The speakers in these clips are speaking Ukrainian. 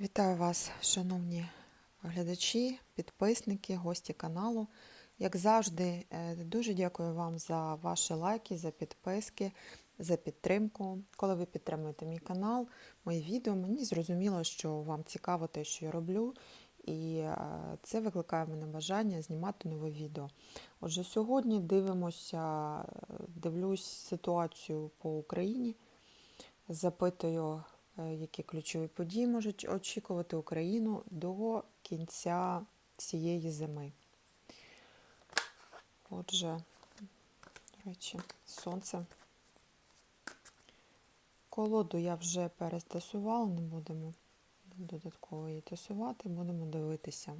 Вітаю вас, шановні глядачі, підписники, гості каналу. Як завжди, е, дуже дякую вам за ваші лайки, за підписки, за підтримку. Коли ви підтримуєте мій канал, мої відео, мені зрозуміло, що вам цікаво те, що я роблю, і е, це викликає в мене бажання знімати нове відео. Отже, сьогодні дивимося, дивлюсь ситуацію по Україні, запитую е, які ключові події можуть очікувати Україну до кінця цієї зими. Отже, до речі, сонце. Колоду я вже перестасувала, не будемо додатково її тасувати, будемо дивитися.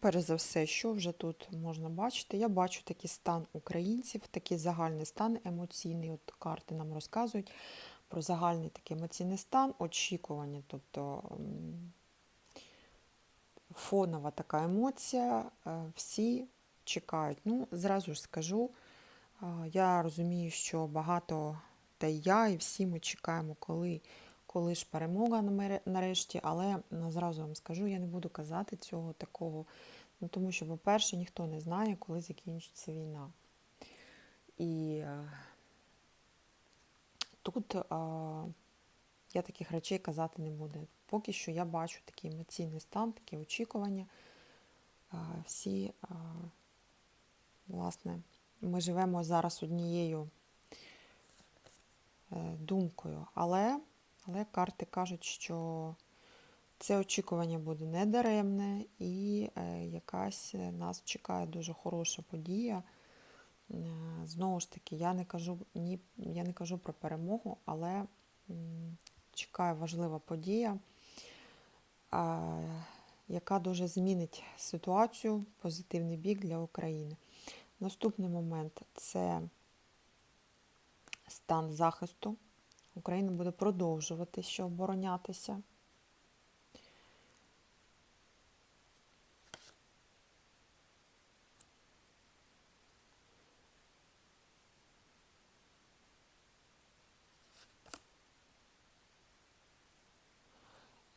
Перш за все, що вже тут можна бачити? Я бачу такий стан українців, такий загальний стан емоційний. От карти нам розказують про загальний такий емоційний стан, очікування, тобто фонова така емоція, е, всі чекають. Ну, зразу ж скажу, е, я розумію, що багато, та й я, і всі ми чекаємо, коли коли ж перемога нарешті, але зразу вам скажу, я не буду казати цього такого, ну, тому що, по-перше, ніхто не знає, коли закінчиться війна. І е, тут е, я таких речей казати не буду. Поки що я бачу такий емоційний стан, такі очікування. Е, всі, е, власне, ми живемо зараз однією думкою, але але карти кажуть, що це очікування буде недаремне і е, якась нас чекає дуже хороша подія. Е, Знову ж таки, я не кажу ні, я не кажу про перемогу, але чекає важлива подія, е, яка дуже змінить ситуацію позитивний бік для України. Наступний момент це стан захисту. Україна буде продовжувати ще оборонятися.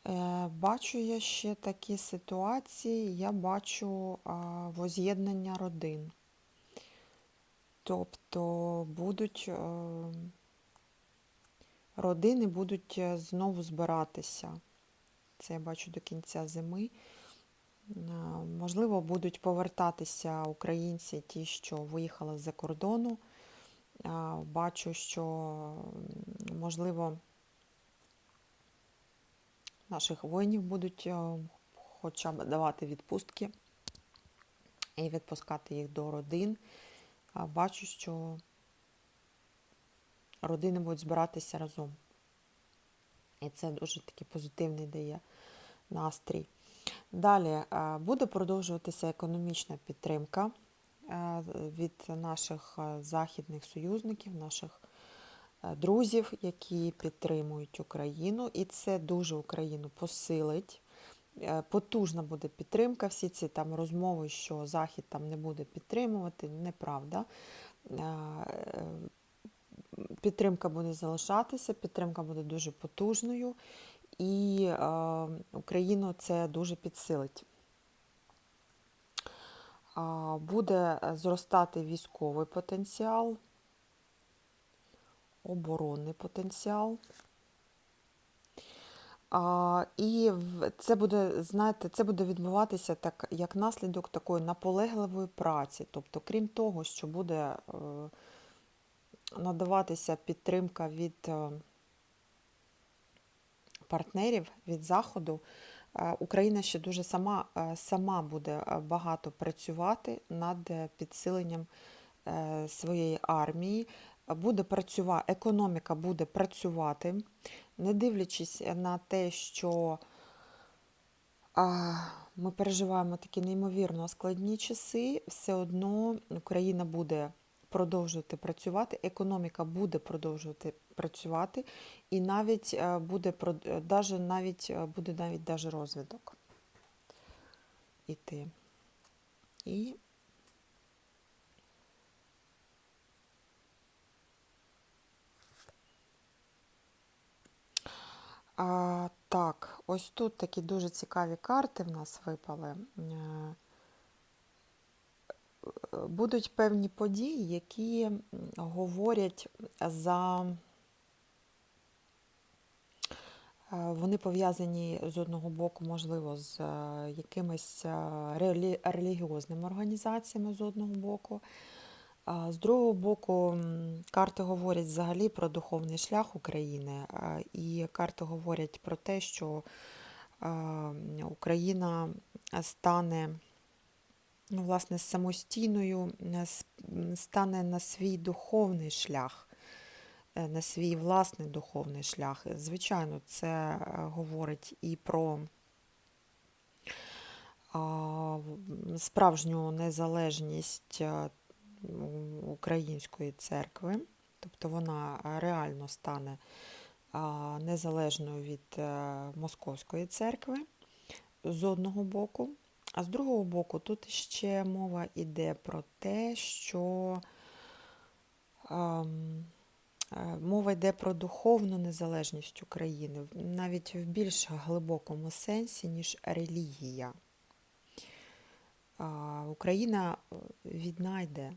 Е, Бачу я ще такі ситуації, я бачу воз'єднання родин. Тобто будуть е, родини будуть е, знову збиратися. Це я бачу до кінця зими. Е, Можливо, будуть повертатися українці, ті, що виїхали з-за кордону. Е, Бачу, що, можливо, наших воїнів будуть хоча б давати відпустки і відпускати їх до родин. Бачу, що родини будуть збиратися разом. І це дуже такий позитивний дає настрій. Далі е, буде продовжуватися економічна підтримка е, від наших е, західних союзників, наших друзів, які підтримують Україну. І це дуже Україну посилить. Потужна буде підтримка. Всі ці там розмови, що Захід там не буде підтримувати, неправда. Підтримка буде залишатися, підтримка буде дуже потужною, і е, Україну це дуже підсилить. Буде зростати військовий потенціал, оборонний потенціал. А, І це буде, знаєте, це буде відбуватися так, як наслідок такої наполегливої праці. Тобто, крім того, що буде е, надаватися підтримка від е, партнерів, від Заходу, е, Україна ще дуже сама, е, сама буде багато працювати над підсиленням своєї армії, буде працювати, економіка буде працювати, не дивлячись на те, що ми переживаємо такі неймовірно складні часи, все одно Україна буде продовжувати працювати, економіка буде продовжувати працювати, і навіть е, буде е, даже навіть е, буде навіть даже розвиток іти. І А, так, ось тут такі дуже цікаві карти в нас випали. Будуть певні події, які говорять за. е, Вони пов'язані з одного боку, можливо, з е, якимись е, релі- релігіозними організаціями з одного боку. З другого боку, карти говорять взагалі про духовний шлях України, і карти говорять про те, що Україна стане ну, власне, самостійною, е, стане на свій духовний шлях, е, на свій власний духовний шлях. Звичайно, це е, говорить і про справжню незалежність е, української церкви, тобто вона е, реально стане незалежною від е, московської церкви з одного боку. А з другого боку, тут ще мова йде про те, що ем, е, мова йде про духовну незалежність України, навіть в більш глибокому сенсі, ніж релігія. Україна е, віднайде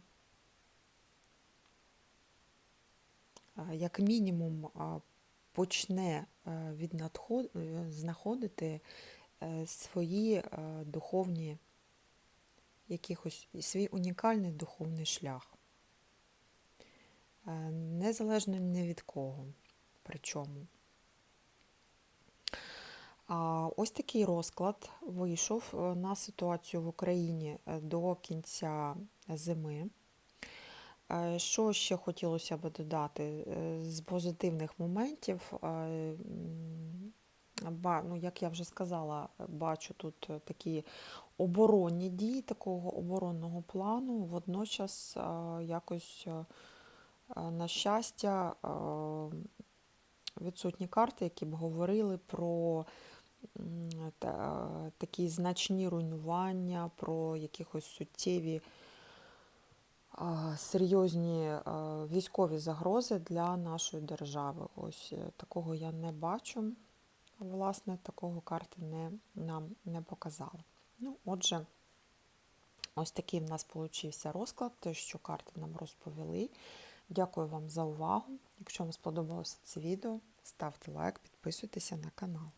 як мінімум почне е, е, знаходити е, свої е, духовні, якихось свій унікальний духовний шлях, Е, незалежно ні від кого. Причому. А ось такий розклад вийшов е, на ситуацію в Україні е, до кінця зими. Е, Що ще хотілося б додати Е, з позитивних моментів? Ну, як я вже сказала, бачу тут е, такі оборонні дії такого оборонного плану. Водночас е, якось, е, на щастя, відсутні карти, які б говорили про та- такі значні руйнування, про якихось суттєві серйозні військові загрози для нашої держави. Ось такого я не бачу. Власне, такого карти не, нам не показали. Ну, отже, ось такий в нас получився розклад, те, що карти нам розповіли. Дякую вам за увагу. Якщо вам сподобалося це відео, ставте лайк, підписуйтеся на канал.